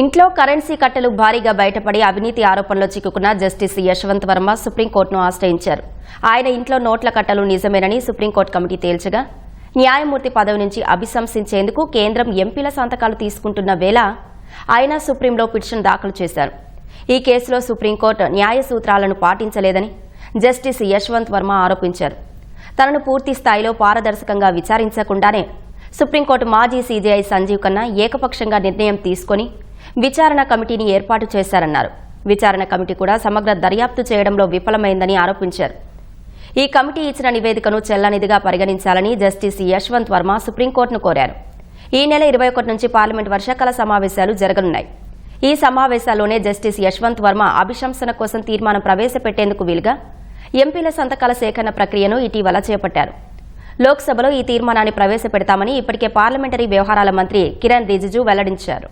ఇంట్లో కరెన్సీ కట్టలు భారీగా బయటపడి అవినీతి ఆరోపణలో చిక్కుకున్న జస్టిస్ యశ్వంత్ వర్మ సుప్రీంకోర్టును ఆశ్రయించారు. ఆయన ఇంట్లో నోట్ల కట్టలు నిజమేనని సుప్రీంకోర్టు కమిటీ తేల్చగా న్యాయమూర్తి పదవి నుంచి అభిశంసించేందుకు కేంద్రం ఎంపీల సంతకాలు తీసుకుంటున్న వేళ ఆయన సుప్రీంలో పిటిషన్ దాఖలు చేశారు. ఈ కేసులో సుప్రీంకోర్టు న్యాయ సూత్రాలను పాటించలేదని జస్టిస్ యశ్వంత్ వర్మ ఆరోపించారు. తనను పూర్తి స్థాయిలో పారదర్శకంగా విచారించకుండానే సుప్రీంకోర్టు మాజీ సీజేఐ సంజీవ్ ఖన్నా ఏకపక్షంగా నిర్ణయం తీసుకొని విచారణ కమిటీని ఏర్పాటు చేశారన్నారు. విచారణ కమిటీ కూడా సమగ్ర దర్యాప్తు చేయడంలో విఫలమైందని ఆరోపించారు. ఈ కమిటీ ఇచ్చిన నివేదికను చెల్లనిదిగా పరిగణించాలని జస్టిస్ యశ్వంత్ వర్మ సుప్రీంకోర్టును కోరారు. ఈ నెల ఇరవై ఒకటి నుంచి పార్లమెంట్ వర్షాకాల సమావేశాలు జరగనున్నాయి. ఈ సమావేశాల్లోనే జస్టిస్ యశ్వంత్ వర్మ అభిశంసన కోసం తీర్మానం ప్రవేశపెట్టేందుకు వీలుగా ఎంపీల సంతకాల సేకరణ ప్రక్రియను ఇటీవల చేపట్టారు. లోక్సభలో ఈ తీర్మానాన్ని ప్రవేశపెడతామని ఇప్పటికే పార్లమెంటరీ వ్యవహారాల మంత్రి కిరణ్ రిజిజు వెల్లడించారు.